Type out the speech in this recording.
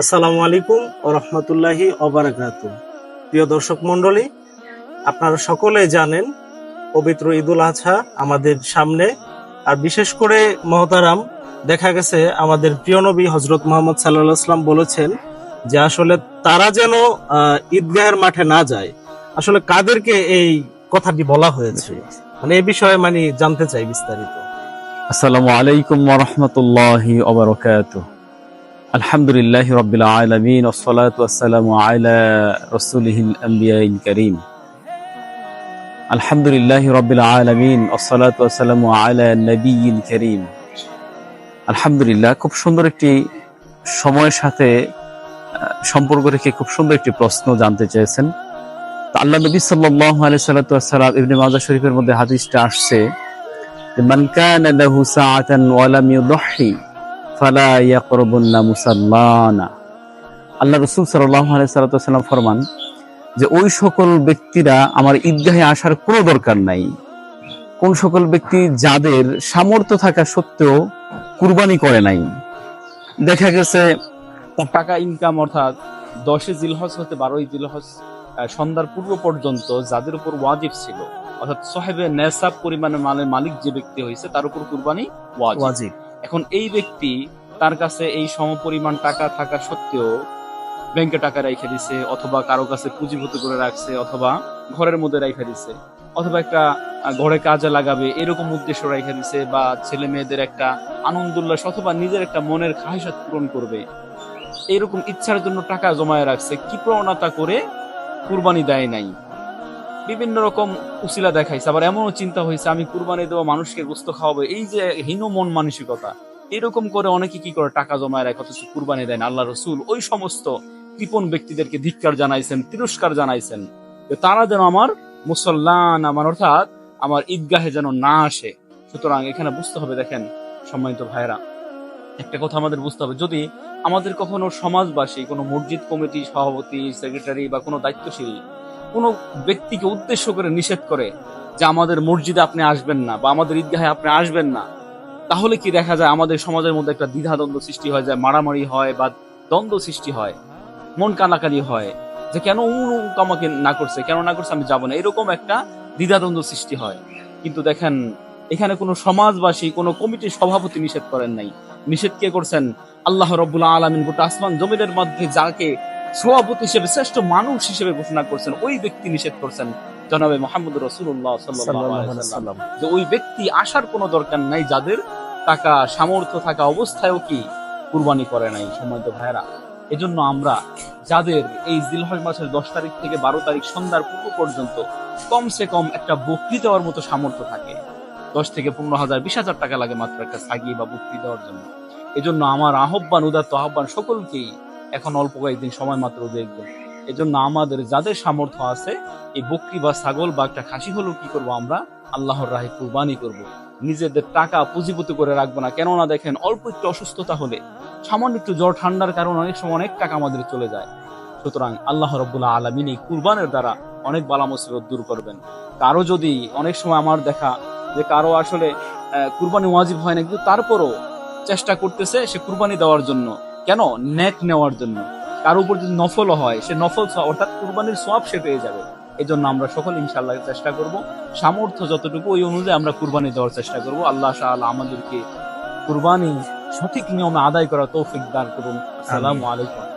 আসসালামু আলাইকুম ও রহমতুল্লাহি অবরাকাত প্রিয় দর্শক মন্ডলী আপনারা সকলে জানেন, পবিত্র ঈদুল আজহা আমাদের সামনে। আর বিশেষ করে মহতারাম, দেখা গেছে আমাদের প্রিয় নবী হজরত মোহাম্মদ সাল্লাহ আসলাম বলেছেন যে আসলে তারা যেন ঈদগাহের মাঠে না যায়। আসলে কাদেরকে এই কথাটি বলা হয়েছে? মানে এই বিষয়ে মানে জানতে চাই বিস্তারিত। আসসালামু আলাইকুম ওরহমতুল্লাহি ওবরকাত আলহামদুলিল্লাহ রবিল করিম। আলহামদুলিল্লাহ রবিল করিম। আলহামদুলিল্লাহ, খুব সুন্দর একটি সময়ের সাথে সম্পর্ক রেখে খুব সুন্দর একটি প্রশ্ন জানতে চেয়েছেন। আল্লাহ নবী সাল্লাহ সাল্লাম ইবনে মাজা শরীফের মধ্যে হাদিসটা আসছে মানকান ফালা ইয়াকরবুল্লা মুসাল্লানা। আল্লাহ রসুল সাল্লাম ফরমান যে, ওই সকল ব্যক্তিরা আমার ঈদগাহে আসার কোনো দরকার নাই। কোন সকল ব্যক্তি যাদের সামর্থ্য থাকা সত্ত্বেও কুরবানি করে নাই। দেখা গেছে টাকা ইনকাম অর্থাৎ দশে জিলহজ হতে বারোই জিলহজ সন্ধ্যার পূর্ব পর্যন্ত যাদের উপর ওয়াজিব ছিল, অর্থাৎ সাহেবের নেসাব পরিমাণে মালের মালিক যে ব্যক্তি হয়েছে, তার উপর কুরবানি ওয়াজিব। এখন এই ব্যক্তি তার কাছে এই সম পরিমাণ টাকা থাকা সত্ত্বেও ব্যাংকে টাকা রেখে দিছে, অথবা কারও কাছে পুঁজিভূত করে রাখছে, অথবা ঘরের মধ্যে রেখে দিছে, অথবা একটা ঘরে কাজে লাগাবে, এরকম উদ্দেশ্য রেখে দিছে, বা ছেলে মেয়েদের একটা আনন্দ, উল্লাস, অথবা নিজের একটা মনের খাহিসাত পূরণ করবে। এরকম ইচ্ছার জন্য টাকা জমায়ে রাখছে, কি প্রবণতা করে কুরবানি দেয় নাই। বিভিন্ন রকম উসিলা দেখাইছে, আবার এমনও চিন্তা হয়েছে, আমি কুরবানি দেবো মানুষকে গোস্ত খাওয়াবো। এই যে হীন মন মানসিকতা, এরকম করে অনেকে কি করে টাকা জমায় রাখে, অথচ কুরবানি দেন আল্লাহ রসুল ওই সমস্ত কৃপণ ব্যক্তিদেরকে ধিক্কার জানাইছেন, তিরস্কার জানাইছেন তারা যেন আমার মুসল্লান, আমার অর্থাৎ আমার ঈদগাহে যেন না আসে। সুতরাং এখানে বুঝতে হবে, দেখেন, সম্মানিত ভাইরা একটা কথা আমাদের বুঝতে হবে, যদি আমাদের কখনো সমাজবাসী, কোনো মসজিদ কমিটি সভাপতি, সেক্রেটারি বা কোনো দায়িত্বশীল কোনো ব্যক্তিকে উদ্দেশ্য করে নিষেধ করে যে আমাদের মসজিদে আপনি আসবেন না বা আমাদের ঈদগাহে আপনি আসবেন না, তাহলে কি দেখা যায় আমাদের সমাজের মধ্যে একটা দ্বিধাদ্বন্দ্ব সৃষ্টি হয় যায় মারামারি হয় বা দ্বন্দ্ব সৃষ্টি হয়, মন কানাকানি হয়, যে কেন উমুক আমাকে না করছে, কেন না করছে আমি যাব না, এরকম একটা দ্বিধাদ্বন্দ্ব সৃষ্টি হয়। কিন্তু দেখেন, এখানে কোনো সমাজবাসী, কোনো কমিটির সভাপতি নিষেধ করেন নাই। নিষেধ কে করছেন? আল্লাহ রব্বুল্লাহ আলমিন গোটা আসমান জমিনের মধ্যে যাকে সভাপতি হিসেবে শ্রেষ্ঠ মানুষ হিসেবে ঘোষণা করছেন ওই ব্যক্তি নিষেধ করছেন জনাবে মোহাম্মদ রসুল্লাহ সাল্লাম। যে ওই ব্যক্তি আসার কোনো দরকার নাই যাদের টাকা সামর্থ্য থাকা অবস্থায়ও কি কুরবানি করে নাই সময় তো ভাইরা এজন্য আমরা যাদের এই জিলহজ মাসের দশ তারিখ থেকে বারো তারিখ সন্ধ্যার পূর্ব পর্যন্ত কমসে কম একটা বকরি দেওয়ার মতো সামর্থ্য থাকে। দশ থেকে পনেরো হাজার বিশ হাজার টাকা লাগে মাত্র একটা সাগি বা বকরি দেওয়ার জন্য। এজন্য আমার আহ্বান উদাত্ত আহ্বান সকলকেই এখন অল্প কয়েকদিন সময় মাত্র দেখবেন এজন্য আমাদের যাদের সামর্থ্য আছে, এই বকরি বা ছাগল বা একটা খাসি হলেও কি করব আমরা? আল্লাহর রাহে কুরবানি করব। নিজেদের টাকা পুঁজিভূত করে রাখব না। কেননা দেখেন, অল্প একটু অসুস্থতা হলে, সামান্য একটু জ্বর, ঠান্ডার কারণে অনেক সময় অনেক টাকা আমাদের চলে যায়। সুতরাং আল্লাহ রব্বুল্লাহ আলমিন এই কুরবানের দ্বারা অনেক বালা দূর করবেন। কারও যদি অনেক সময় আমার দেখা যে কারও আসলে কুরবানি ওয়াজিব হয় না, কিন্তু তারপরও চেষ্টা করতেছে সে কুরবানি দেওয়ার জন্য। কেন নেক নেওয়ার জন্য? কার উপর যদি নফলও হয়, সে নফল অর্থাৎ কুরবানির সোয়াব সে পেয়ে যাবে। এই জন্য আমরা সকল ইনশাল্লাহ চেষ্টা করব। সামর্থ্য যতটুকু, ওই অনুযায়ী আমরা কুরবানি দেওয়ার চেষ্টা করব। আল্লাহ শাহ আমাদেরকে কুরবানি সঠিক নিয়মে আদায় করা তৌফিক দান করুন। আসসালামু আলাইকুম।